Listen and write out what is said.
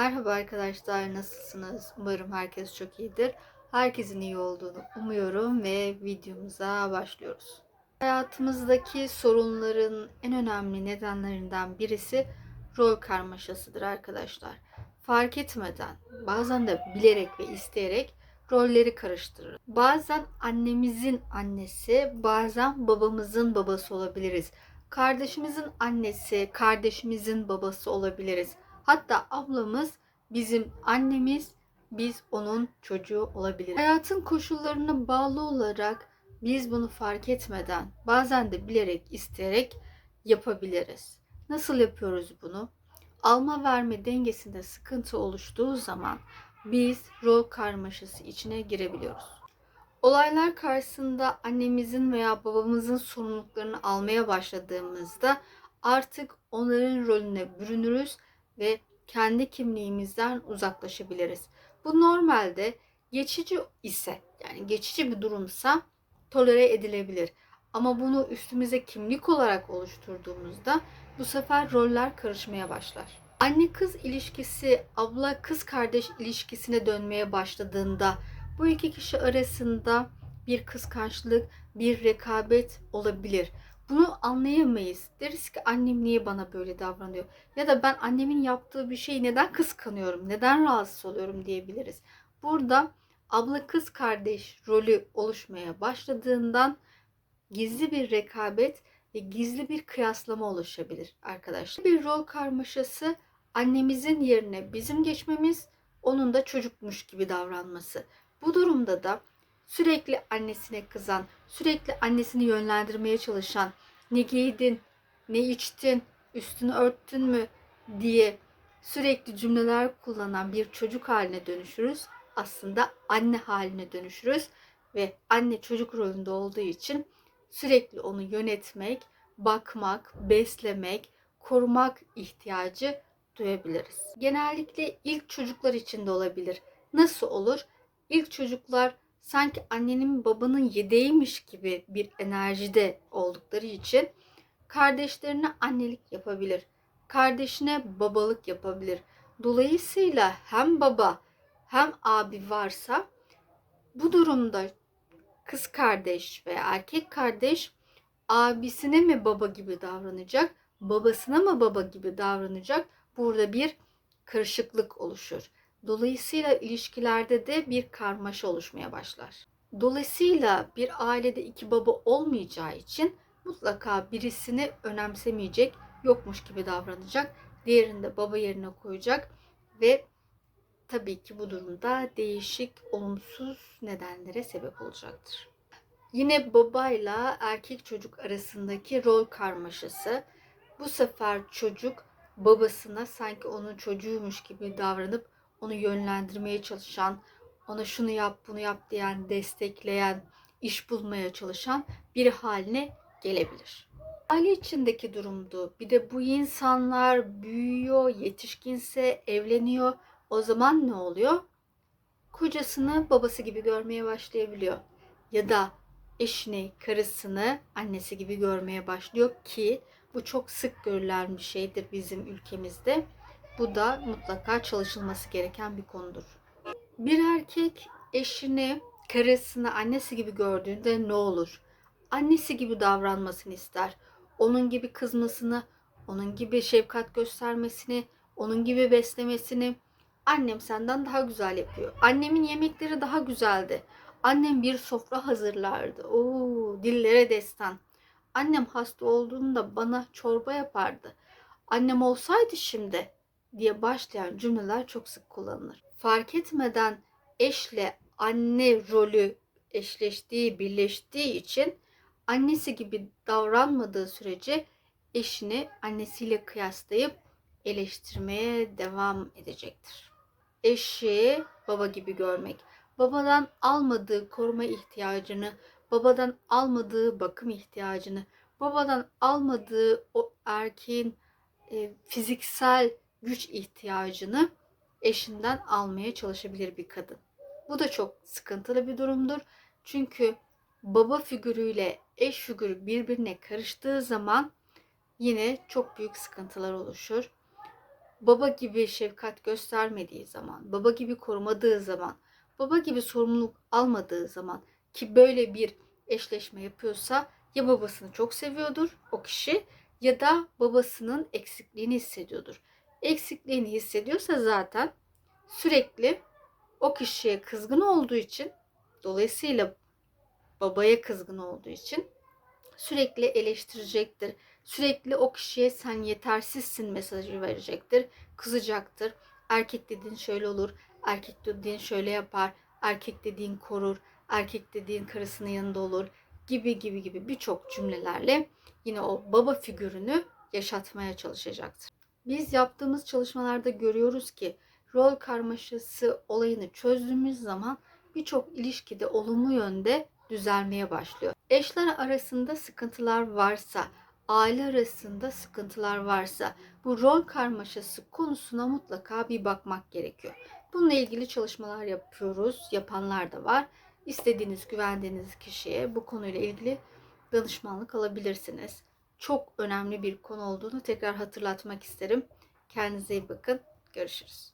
Merhaba arkadaşlar, nasılsınız? Umarım herkes çok iyidir. Herkesin iyi olduğunu umuyorum ve videomuza başlıyoruz. Hayatımızdaki sorunların en önemli nedenlerinden birisi rol karmaşasıdır arkadaşlar. Fark etmeden, bazen de bilerek ve isteyerek rolleri karıştırır. Bazen annemizin annesi, bazen babamızın babası olabiliriz. Kardeşimizin annesi, kardeşimizin babası olabiliriz. Hatta ablamız bizim annemiz, biz onun çocuğu olabiliriz. Hayatın koşullarına bağlı olarak biz bunu fark etmeden, bazen de bilerek, isteyerek yapabiliriz. Nasıl yapıyoruz bunu? Alma verme dengesinde sıkıntı oluştuğu zaman biz rol karmaşası içine girebiliyoruz. Olaylar karşısında annemizin veya babamızın sorumluluklarını almaya başladığımızda artık onların rolüne bürünürüz ve kendi kimliğimizden uzaklaşabiliriz. Bu normalde geçici ise yani geçici bir durumsa tolere edilebilir. Ama bunu üstümüze kimlik olarak oluşturduğumuzda bu sefer roller karışmaya başlar. Anne kız ilişkisi abla kız kardeş ilişkisine dönmeye başladığında bu iki kişi arasında bir kıskançlık, bir rekabet olabilir. Bunu anlayamayız. Deriz ki annem niye bana böyle davranıyor? Ya da ben annemin yaptığı bir şeyi neden kıskanıyorum? Neden rahatsız oluyorum diyebiliriz. Burada abla kız kardeş rolü oluşmaya başladığından gizli bir rekabet ve gizli bir kıyaslama oluşabilir arkadaşlar. Bir rol karmaşası annemizin yerine bizim geçmemiz, onun da çocukmuş gibi davranması. Bu durumda da sürekli annesine kızan, sürekli annesini yönlendirmeye çalışan, ne giydin, ne içtin, üstünü örttün mü diye sürekli cümleler kullanan bir çocuk haline dönüşürüz. Aslında anne haline dönüşürüz ve anne çocuk rolünde olduğu için sürekli onu yönetmek, bakmak, beslemek, korumak ihtiyacı duyabiliriz. Genellikle ilk çocuklar için de olabilir. Nasıl olur? İlk çocuklar sanki annenin babanın yedeğiymiş gibi bir enerjide oldukları için kardeşlerine annelik yapabilir. Kardeşine babalık yapabilir. Dolayısıyla hem baba hem abi varsa bu durumda kız kardeş veya erkek kardeş abisine mi baba gibi davranacak, babasına mı baba gibi davranacak? Burada bir karışıklık oluşur. Dolayısıyla ilişkilerde de bir karmaşa oluşmaya başlar. Dolayısıyla bir ailede iki baba olmayacağı için mutlaka birisini önemsemeyecek, yokmuş gibi davranacak, diğerini de baba yerine koyacak ve tabii ki bu durumda değişik olumsuz nedenlere sebep olacaktır. Yine babayla erkek çocuk arasındaki rol karmaşası. Bu sefer çocuk babasına sanki onun çocuğuymuş gibi davranıp onu yönlendirmeye çalışan, ona şunu yap, bunu yap diyen, destekleyen, iş bulmaya çalışan bir haline gelebilir. Aile içindeki durumdu. Bir de bu insanlar büyüyor, yetişkinse evleniyor. O zaman ne oluyor? Kocasını babası gibi görmeye başlayabiliyor. Ya da eşini, karısını annesi gibi görmeye başlıyor ki bu çok sık görülen bir şeydir bizim ülkemizde. Bu da mutlaka çalışılması gereken bir konudur. Bir erkek eşini, karısını annesi gibi gördüğünde ne olur? Annesi gibi davranmasını ister. Onun gibi kızmasını, onun gibi şefkat göstermesini, onun gibi beslemesini. Annem senden daha güzel yapıyor. Annemin yemekleri daha güzeldi. Annem bir sofra hazırlardı. Oo, dillere destan. Annem hasta olduğunda bana çorba yapardı. Annem olsaydı şimdi diye başlayan cümleler çok sık kullanılır. Fark etmeden eşle anne rolü eşleştiği, birleştiği için annesi gibi davranmadığı sürece eşini annesiyle kıyaslayıp eleştirmeye devam edecektir. Eşi baba gibi görmek, babadan almadığı koruma ihtiyacını, babadan almadığı bakım ihtiyacını, babadan almadığı o erkeğin e, fiziksel güç ihtiyacını eşinden almaya çalışabilir bir kadın. Bu da çok sıkıntılı bir durumdur. Çünkü baba figürüyle eş figürü birbirine karıştığı zaman yine çok büyük sıkıntılar oluşur. baba gibi şefkat göstermediği zaman, baba gibi korumadığı zaman, baba gibi sorumluluk almadığı zaman ki böyle bir eşleşme yapıyorsa ya babasını çok seviyordur o kişi ya da babasının eksikliğini hissediyordur. Eksikliğini hissediyorsa zaten sürekli o kişiye kızgın olduğu için dolayısıyla babaya kızgın olduğu için sürekli eleştirecektir. Sürekli o kişiye sen yetersizsin mesajı verecektir. Kızacaktır. Erkek dediğin şöyle olur. Erkek dediğin şöyle yapar. Erkek dediğin korur. Erkek dediğin karısının yanında olur. Gibi gibi gibi birçok cümlelerle yine o baba figürünü yaşatmaya çalışacaktır. Biz yaptığımız çalışmalarda görüyoruz ki rol karmaşası olayını çözdüğümüz zaman birçok ilişkide olumlu yönde düzelmeye başlıyor. Eşler arasında sıkıntılar varsa, aile arasında sıkıntılar varsa bu rol karmaşası konusuna mutlaka bir bakmak gerekiyor. Bununla ilgili çalışmalar yapıyoruz. Yapanlar da var. İstediğiniz, güvendiğiniz kişiye bu konuyla ilgili danışmanlık alabilirsiniz. Çok önemli bir konu olduğunu tekrar hatırlatmak isterim. Kendinize iyi bakın. Görüşürüz.